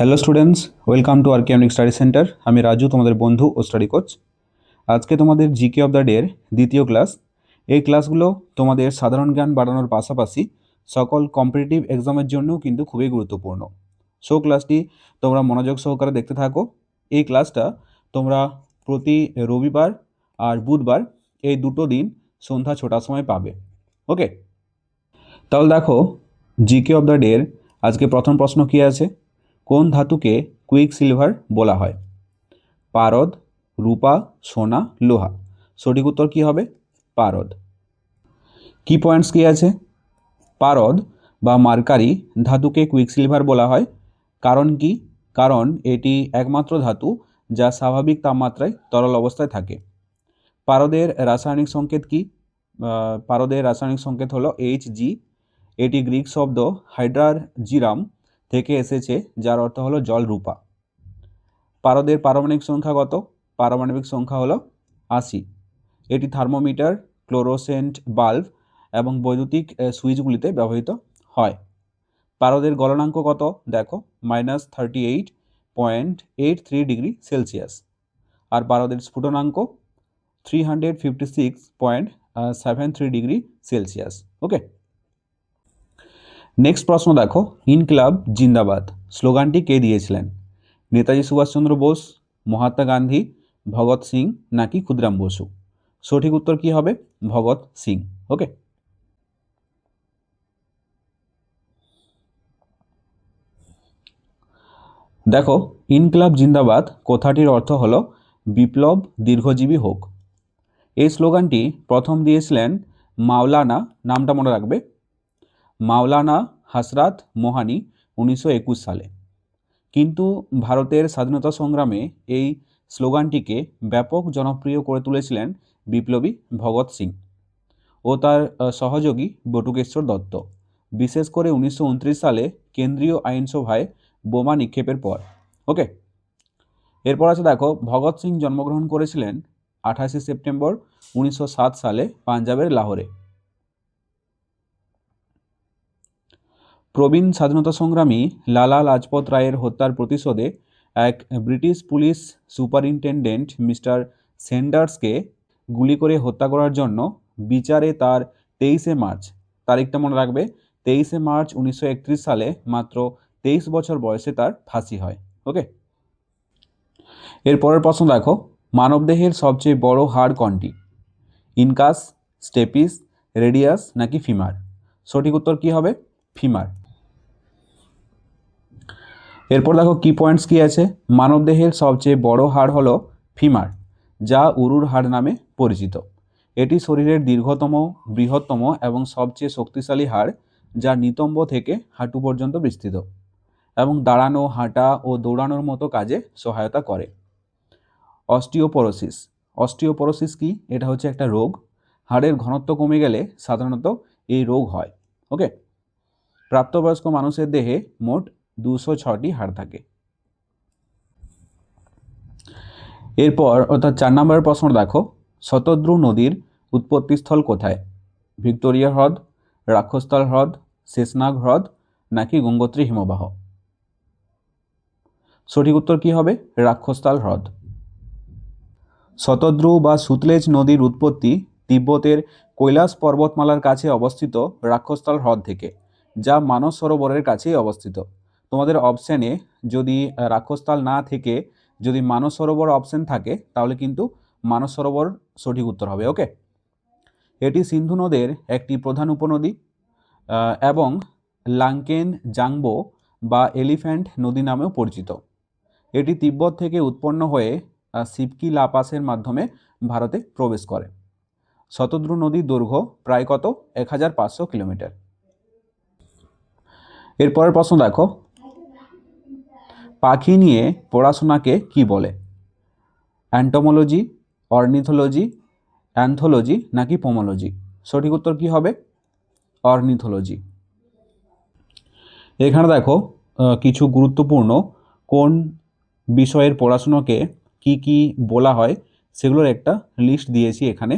Hello students welcome to our কেমনিক study centre আমি রাজু, তোমাদের বন্ধু ও স্টাডি কোচ আজকে তোমাদের জিকে অফ দ্য ডের দ্বিতীয় ক্লাস এই ক্লাসগুলো তোমাদের সাধারণ জ্ঞান বাড়ানোর পাশাপাশি সকল কম্পিটিটিভ এক্সামের জন্যও কিন্তু খুবই গুরুত্বপূর্ণ। সো ক্লাসটি তোমরা মনোযোগ সহকারে দেখতে থাকো। এই ক্লাসটা তোমরা প্রতি রবিবার আর বুধবার এই দুটো দিন সন্ধ্যা ছটার সময় পাবে। ওকে তাহলে দেখো জিকে অফ দ্য ডের আজকে প্রথম প্রশ্ন কী আছে? কোন ধাতুকে কুইক সিলভার বলা হয়? পারদ, রূপা, সোনা, লোহা। সঠিক উত্তর কী হবে? পারদ। কি পয়েন্টস কী আছে? পারদ বা মার্কারি ধাতুকে কুইক সিলভার বলা হয়। কারণ কি? কারণ এটি একমাত্র ধাতু যা স্বাভাবিক তাপমাত্রায় তরল অবস্থায় থাকে। পারদের রাসায়নিক সংকেত কি? পারদের রাসায়নিক সংকেত হলো এইচ জি এটি গ্রিক শব্দ হাইড্রার জিরাম থেকে এসেছে, যার অর্থ হলো জল রূপা। পারদের পারমাণবিক সংখ্যা কত? পারমাণবিক সংখ্যা হলো আশি। এটি থার্মোমিটার, ক্লোরোসেন্ট, বাল্ব এবং বৈদ্যুতিক সুইচগুলিতে ব্যবহৃত হয়। পারদের গলনাঙ্ক কত? দেখো, minus thirty eight point eight three degree Celsius. আর পারদের স্ফুটনাঙ্ক? Three hundred fifty six point seven three degree Celsius. Okay? Next প্রশ্ন দেখো ইনকলাব জিন্দাবাদ। স্লোগানটি কে দিয়েছিলেন? নেতাজি সুভাষচন্দ্র বোস, মহাত্মা গান্ধী, ভগৎ সিং নাকি ক্ষুদিরাম বসু? সঠিক উত্তর কি হবে? ভগৎ সিং। ওকে দেখো ইনকলাব জিন্দাবাদ কথাটির অর্থ হলো, বিপ্লব দীর্ঘজীবী হোক। এই স্লোগানটি প্রথম দিয়েছিলেন মাওলানা, নামটা মনে রাখবে মাওলানা হাসরাত মোহানি উনিশশো একুশ সালে। কিন্তু ভারতের স্বাধীনতা সংগ্রামে এই স্লোগানটিকে ব্যাপক জনপ্রিয় করে তুলেছিলেন বিপ্লবী ভগৎ সিং ও তার সহযোগী বটুকেশ্বর দত্ত। বিশেষ করে উনিশশো উনত্রিশ সালে কেন্দ্রীয় আইনসভায় বোমা নিক্ষেপের পর। ওকে এরপর আছে দেখো, ভগৎ সিং জন্মগ্রহণ করেছিলেন আঠাশে সেপ্টেম্বর উনিশশো সাত সালে পাঞ্জাবের লাহোরে। প্রবীণ স্বাধীনতা সংগ্রামী লালা লাজপত রায়ের হত্যার প্রতিশোধে এক ব্রিটিশ পুলিশ সুপারিনটেন্ডেন্ট মিস্টার সেন্ডার্সকে গুলি করে হত্যা করার জন্য বিচারে তার তেইশে মার্চ। তারিখটা মনে রাখবে? তেইশে মার্চ উনিশশো একত্রিশ সালে মাত্র তেইশ বছর বয়সে তার ফাঁসি হয়। ওকে? এর পরের প্রশ্ন দেখো। মানবদেহের সবচেয়ে বড় হাড় কোনটি? ইনকাস, স্টেপিস, রেডিয়াস নাকি ফিমার? সঠিক উত্তর কি হবে? ফিমার। এরপর দেখো কি পয়েন্টস কি আছে? মানবদেহের সবচেয়ে বড় হাড় হলো ফিমার যা উরুর হাড় নামে পরিচিত। এটি শরীরের দীর্ঘতম, বৃহত্তম এবং সবচেয়ে শক্তিশালী হাড়, যা নিতম্ব থেকে হাঁটু পর্যন্ত বিস্তৃত এবং দাঁড়ানো, হাঁটা ও দৌড়ানোর মতো কাজে সহায়তা করে। অস্টিওপোরোসিস অস্টিওপোরোসিস কি? এটা হচ্ছে একটা রোগ। হাড়ের ঘনত্ব কমে গেলে সাধারণত এই রোগ হয় ওকে প্রাপ্তবয়স্ক মানুষের দেহে মোট দুশো ছটি হাড় থাকে। এরপর অর্থাৎ চার নম্বরের প্রশ্ন দেখো, শতদ্রু নদীর উৎপত্তিস্থল কোথায়? ভিক্টোরিয়া হ্রদ রাক্ষস্থল হ্রদ, শেষনাগ হ্রদ, নাকি গঙ্গোত্রী হিমবাহ? সঠিক উত্তর কি হবে? রাক্ষস্থল হ্রদ। শতদ্রু বা সুতলেজ নদীর উৎপত্তি তিব্বতের কৈলাস পর্বতমালার কাছে অবস্থিত রাক্ষস্থল হ্রদ থেকে, যা মানস সরোবরের কাছেই অবস্থিত। তোমাদের অপশানে যদি আহ, রাক্ষস্থল না থেকে যদি মানস সরোবর অপশন থাকে তাহলে কিন্তু মানস সরোবর সঠিক উত্তর হবে ওকে এটি সিন্ধু নদের একটি প্রধান উপনদী এবং লাংকেন জাংবো বা এলিফ্যান্ট নদী নামেও পরিচিত। এটি তিব্বত থেকে উৎপন্ন হয়ে সিপকি লা পাসের মাধ্যমে ভারতে প্রবেশ করে। শতদ্রু নদীর দৈর্ঘ্য প্রায় কত? এক হাজার পাঁচশো কিলোমিটার। এরপরের প্রশ্ন দেখো। পাখি নিয়ে পড়াশোনাকে কি বলে? অ্যান্টোমোলজি অর্নিথোলজি অ্যান্থোলজি নাকি পোমোলজি সঠিক উত্তর কি হবে? অর্নিথোলজি এখানে দেখো কিছু গুরুত্বপূর্ণ কোন বিষয়ের পড়াশুনোকে কি কি বলা হয় সেগুলোর একটা লিস্ট দিয়েছি এখানে।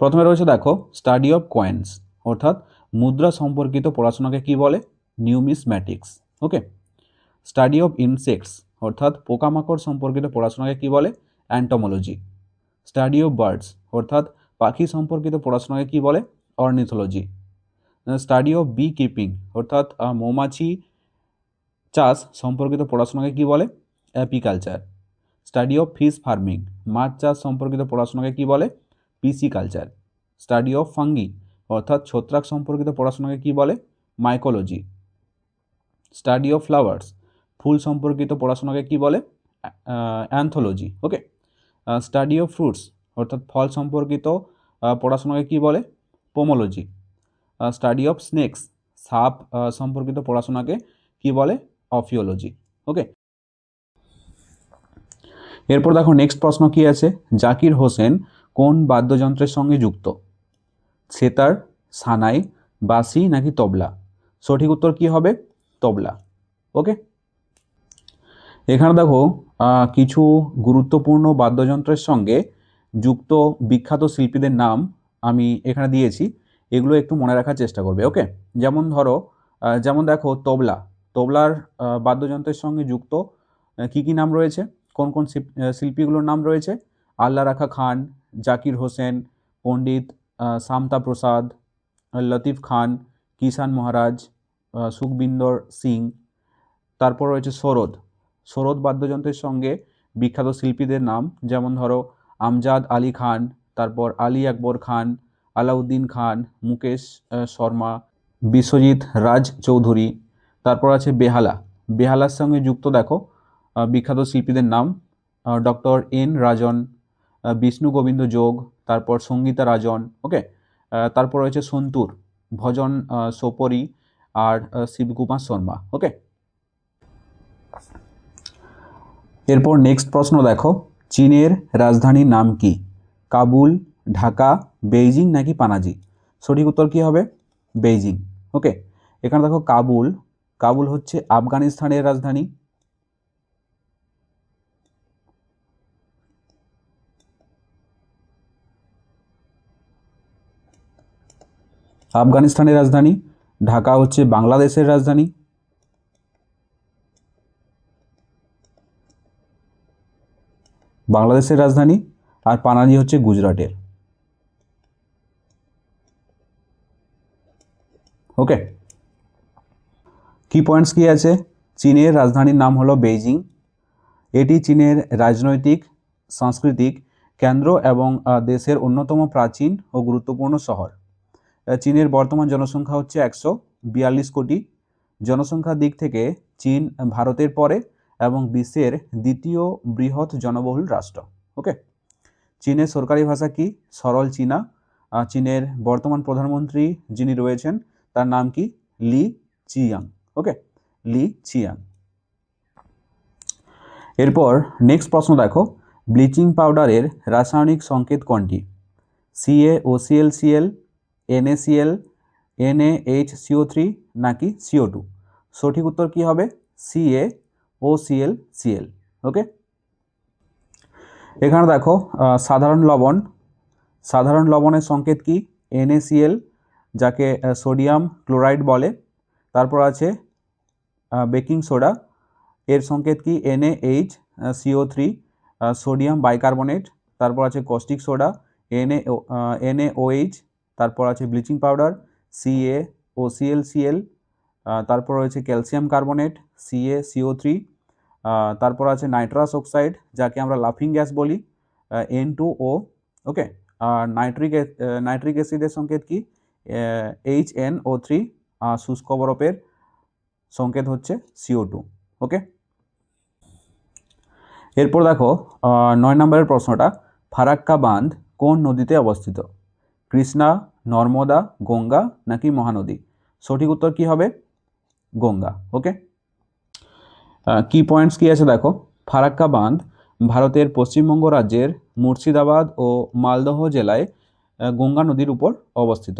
প্রথমে রয়েছে দেখো স্টাডি অফ কয়েন্স অর্থাৎ মুদ্রা সম্পর্কিত পড়াশোনাকে কি বলে? Numismatics okay study of insects অর্থাৎ পোকামাকড় সম্পর্কিত পড়াশোনাকে কি বলে? অ্যান্টোমোলজি স্টাডি অফ বার্ডস অর্থাৎ পাখি সম্পর্কিত পড়াশোনাকে কি বলে? Ornithology study of bee keeping অর্থাৎ মৌমাছি চাষ সম্পর্কিত পড়াশোনাকে কি বলে? Apiculture study of fish farming মাছ চাষ সম্পর্কিত পড়াশোনাকে কি বলে? Pisciculture study of fungi অর্থাৎ ছত্রাক সম্পর্কিত পড়াশোনাকে কি বলে? মাইকোলজি স্টাডি অফ ফ্লাওয়ার্স ফুল সম্পর্কিত পড়াশোনাকে কি বলে? Anthology okay study of fruits অর্থাৎ ফল সম্পর্কিত পড়াশোনাকে কি বলে? পোমোলজি স্টাডি অফ স্নেকস সাপ সম্পর্কিত পড়াশোনাকে কি বলে? অফিওলজি ওকে এরপর দেখো নেক্সট প্রশ্ন কি আছে? জাকির হোসেন কোন বাদ্যযন্ত্রের সঙ্গে যুক্ত? সেতার, সানাই বাঁশি নাকি তবলা? সঠিক উত্তর কি হবে? তবলা। ওকে? এখানে দেখো কিছু গুরুত্বপূর্ণ বাদ্যযন্ত্রের সঙ্গে যুক্ত বিখ্যাত শিল্পীদের নাম আমি এখানে দিয়েছি। এগুলো একটু মনে রাখার চেষ্টা করবে, ওকে? যেমন ধরো যেমন দেখো, তবলা। তবলার বাদ্যযন্ত্রের সঙ্গে যুক্ত কি কি নাম রয়েছে? কোন কোন শিল্পীগুলোর নাম রয়েছে? আল্লাহ রাখা খান, জাকির হোসেন, পণ্ডিত শামতা প্রসাদ, লতিফ খান কিষান মহারাজ সুখবিন্দর সিং, তারপর রয়েছে সরোদ সরোদ বাদ্যযন্ত্রের সঙ্গে বিখ্যাত শিল্পীদের নাম, যেমন ধরো আমজাদ আলী খান, তারপর আলী আকবর খান, আলাউদ্দিন খান, মুকেশ শর্মা, বিশ্বজিৎ রাজ চৌধুরী, তারপর আছে বেহালা। বেহালার সঙ্গে যুক্ত দেখো বিখ্যাত শিল্পীদের নাম ডক্টর এন রাজন বিষ্ণু গোবিন্দ যোগ, তারপর সঙ্গীতা রাজন ওকে তারপর রয়েছে সন্তুর, ভজন সোপরি আর শিবকুমার শর্মা ওকে এরপর নেক্সট প্রশ্ন দেখো, চীনের রাজধানীর নাম কি? কাবুল, ঢাকা, বেইজিং নাকি পানাজি? সঠিক উত্তর কি হবে? বেইজিং ওকে এখানে দেখো কাবুল কাবুল হচ্ছে আফগানিস্তানের রাজধানী। আফগানিস্তানের রাজধানী, ঢাকা হচ্ছে বাংলাদেশের রাজধানী। বাংলাদেশের রাজধানী আর পানাজি হচ্ছে গুজরাটের। ওকে। কি পয়েন্টস কি আছে? চীনের রাজধানীর নাম হলো বেইজিং। এটি চীনের রাজনৈতিক, সাংস্কৃতিক কেন্দ্র এবং দেশের অন্যতম প্রাচীন ও গুরুত্বপূর্ণ শহর। চীনের বর্তমান জনসংখ্যা হচ্ছে একশো বিয়াল্লিশ কোটি। জনসংখ্যার দিক থেকে চীন ভারতের পরে এবং বিশ্বের দ্বিতীয় বৃহৎ জনবহুল রাষ্ট্র, ওকে? চীনের সরকারি ভাষা কি? সরল চীনা। চীনের বর্তমান প্রধানমন্ত্রী যিনি রয়েছেন, তার নাম কি? Li Chiang, okay? Li Chiang. এরপর নেক্সট প্রশ্ন দেখো। ব্লিচিং পাউডারের রাসায়নিক সংকেত কোনটি? C A O C L C L N A C L N A H C O three নাকি সিও টু সঠিক উত্তর কি হবে? C A O C L C L okay এখানে দেখো সাধারণ লবণ। সাধারণ লবণের সংকেত কি? এনএসিএল যাকে সোডিয়াম ক্লোরাইড বলে। তারপর আছে বেকিং সোডা। এর সংকেত কি? N A H C O three sodium bicarbonate. তারপর আছে, caustic soda. N A N A O H তারপর আছে bleaching powder C A O C L C L তারপর রয়েছে calcium carbonate C A C O three তারপর আছে nitrous oxide, যাকে আমরা লাফিং গ্যাস বলি এন টু ও ওকে আর নাইট্রিক নাইট্রিক অ্যাসিডের সংকেত কি? এইচ এন ও থ্রি শুষ্ক বরফের সংকেত হচ্ছে সিও টু ওকে এরপর দেখো নয় নম্বরের প্রশ্নটা, ফারাক্কা বাঁধ কোন নদীতে অবস্থিত? কৃষ্ণা নর্মদা, গঙ্গা নাকি মহানদী? সঠিক উত্তর কি হবে? গঙ্গা ওকে কি পয়েন্টস কি আছে দেখো? ফারাক্কা বাঁধ, ভারতের পশ্চিমবঙ্গ রাজ্যের মুর্শিদাবাদ ও মালদহ জেলায় গঙ্গা নদীর উপর অবস্থিত।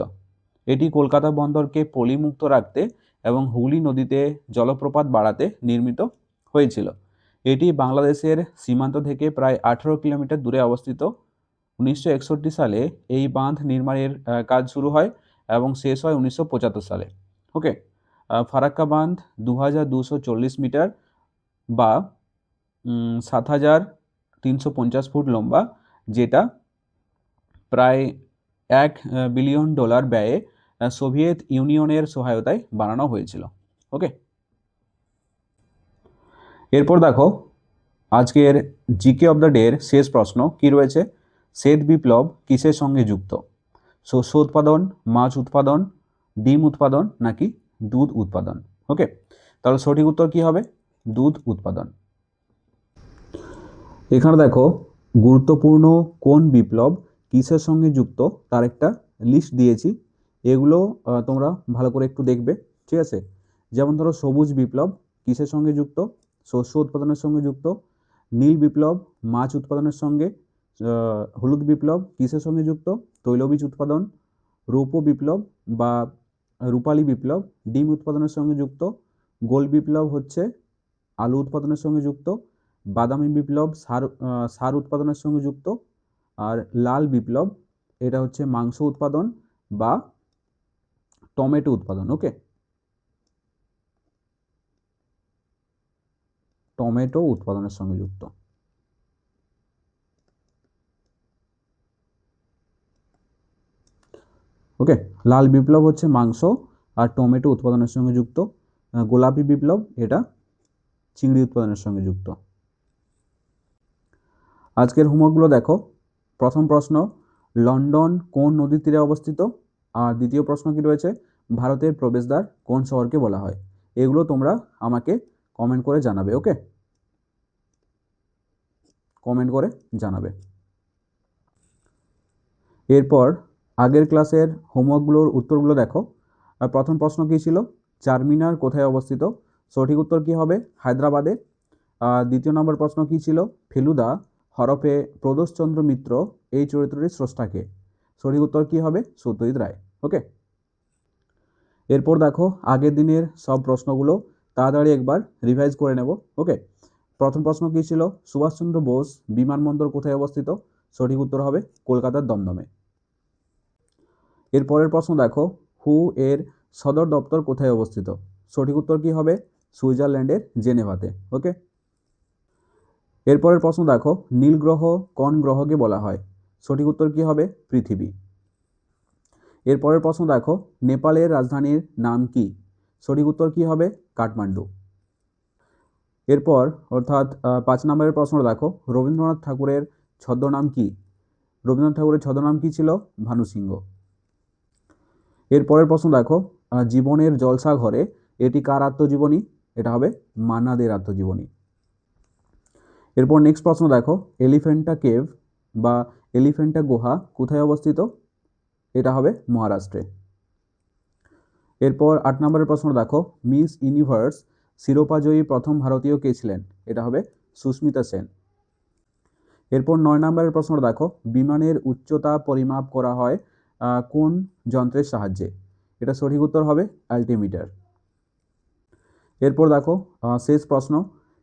এটি কলকাতা বন্দরকে পলিমুক্ত রাখতে এবং হুগলি নদীতে জলপ্রপাত বাড়াতে নির্মিত হয়েছিল। এটি বাংলাদেশের সীমান্ত থেকে প্রায় আঠেরো কিলোমিটার দূরে অবস্থিত। উনিশশো একষট্টি সালে এই বাঁধ নির্মাণের কাজ শুরু হয় এবং শেষ হয় উনিশশো পঁচাত্তর সালে। ওকে? ফারাক্কা বাঁধ দু হাজার মিটার বা সাত হাজার তিনশো পঞ্চাশ ফুট লম্বা, যেটা প্রায় এক বিলিয়ন ডলার ব্যয়ে সোভিয়েত ইউনিয়নের সহায়তায় বানানো হয়েছিল। ওকে? এরপর দেখো, আজকের জিকে অফ দ্য ডের শেষ প্রশ্ন কি রয়েছে? শ্বেত বিপ্লব কিসের সঙ্গে যুক্ত? শস্য উৎপাদন, মাছ উৎপাদন, ডিম উৎপাদন নাকি দুধ উৎপাদন? ওকে, তাহলে সঠিক উত্তর কি হবে? দুধ উৎপাদন। এখানে দেখো, গুরুত্বপূর্ণ কোন বিপ্লব কিসের সঙ্গে যুক্ত তার একটা লিস্ট দিয়েছি। এগুলো তোমরা ভালো করে একটু দেখবে, ঠিক আছে? যেমন ধরো, সবুজ বিপ্লব কিসের সঙ্গে যুক্ত? শস্য উৎপাদনের সঙ্গে যুক্ত। নীল বিপ্লব মাছ উৎপাদনের সঙ্গে হলুদ বিপ্লব কিসের সঙ্গে যুক্ত? তৈলবীজ উৎপাদন, রৌপ্য বিপ্লব বা রূপালী বিপ্লব, ডিম উৎপাদনের সঙ্গে যুক্ত। গোল বিপ্লব হচ্ছে আলু উৎপাদনের সঙ্গে যুক্ত। বাদামি বিপ্লব সার সার উৎপাদনের সঙ্গে যুক্ত। আর লাল বিপ্লব, এটা হচ্ছে মাংস উৎপাদন বা টমেটো উৎপাদন, ওকে? টমেটো উৎপাদনের সঙ্গে যুক্ত। ওকে লাল বিপ্লব হচ্ছে মাংস আর টমেটো উৎপাদনের সঙ্গে যুক্ত। গোলাপি বিপ্লব এটা চিংড়ি উৎপাদনের সঙ্গে যুক্ত। আজকের হোমওয়ার্কগুলো দেখো। প্রথম প্রশ্ন, লন্ডন কোন নদীর তীরে অবস্থিত? আর দ্বিতীয় প্রশ্ন কি রয়েছে? ভারতের প্রবেশদ্বার কোন শহরকে বলা হয়? এগুলো তোমরা আমাকে কমেন্ট করে জানাবে ওকে কমেন্ট করে জানাবে। এরপর আগের ক্লাসের হোমওয়ার্কগুলোর উত্তরগুলো দেখো। আর প্রথম প্রশ্ন কী ছিল? চারমিনার কোথায় অবস্থিত? সঠিক উত্তর কী হবে? হায়দ্রাবাদে। আর দ্বিতীয় নম্বর প্রশ্ন কী ছিল? ফেলুদা হরফে প্রদোষচন্দ্র মিত্র এই চরিত্রটির স্রষ্টাকে। সঠিক উত্তর কী হবে? সত্যজিৎ রায়। ওকে? এরপর দেখো আগের দিনের সব প্রশ্নগুলো। তাড়াতাড়ি একবার রিভাইজ করে নেব। ওকে? প্রথম প্রশ্ন কী ছিল? সুভাষচন্দ্র বোস বিমানবন্দর কোথায় অবস্থিত? সঠিক উত্তর হবে কলকাতার দমদমে। এর পরের প্রশ্ন দেখো হু এর সদর দপ্তর কোথায় অবস্থিত? সঠিক উত্তর কী হবে? সুইজারল্যান্ডের জেনেভাতে ওকে এরপরের প্রশ্ন দেখো, নীল গ্রহ কোন গ্রহকে বলা হয়? সঠিক উত্তর কী হবে? পৃথিবী। এরপরের প্রশ্ন দেখো, নেপালের রাজধানীর নাম কি? সঠিক উত্তর কী হবে? কাঠমান্ডু। এরপর অর্থাৎ পাঁচ নম্বরের প্রশ্ন দেখো, রবীন্দ্রনাথ ঠাকুরের ছদ্মনাম কি? রবীন্দ্রনাথ ঠাকুরের ছদ্মনাম কি ছিল? ভানু সিংহ এরপরের প্রশ্ন দেখো জীবনের জলসা ঘরে এটি কার আত্মজীবনী? এটা হবে মান্নাদের আত্মজীবনী। এরপর নেক্সট প্রশ্ন দেখো এলিফেন্টা কেভ বা এলিফেন্টা গুহা কোথায় অবস্থিত? এটা হবে মহারাষ্ট্রে। এরপর আট নম্বরের প্রশ্ন দেখো, মিস ইউনিভার্স শিরোপাজয়ী প্রথম ভারতীয় কে ছিলেন? এটা হবে সুস্মিতা সেন। এরপর নয় নম্বরের প্রশ্ন দেখো, বিমানের উচ্চতা পরিমাপ করা হয় কোন যন্ত্রের সাহায্যে? এটা সঠিক উত্তর হবে অ্যাল্টিমিটার এরপর দেখো শেষ প্রশ্ন,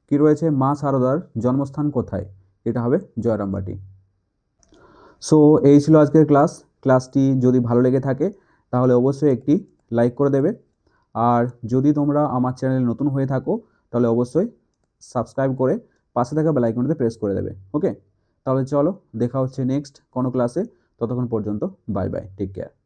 কি রয়েছে? মা সারদার জন্মস্থান কোথায়? এটা হবে জয়রামবাটি। সো এই ছিল আজকের ক্লাস। ক্লাসটি যদি ভালো লেগে থাকে, তাহলে অবশ্যই একটি লাইক করে দেবে। আর যদি তোমরা আমার চ্যানেলে নতুন হয়ে থাকো, তাহলে অবশ্যই সাবস্ক্রাইব করে পাশে থাকা বেল আইকনটিতে প্রেস করে দেবে। ওকে? তাহলে চলো, দেখা হচ্ছে নেক্সট কোনো ক্লাসে। ততক্ষণ পর্যন্ত বাই বাই টেক কেয়ার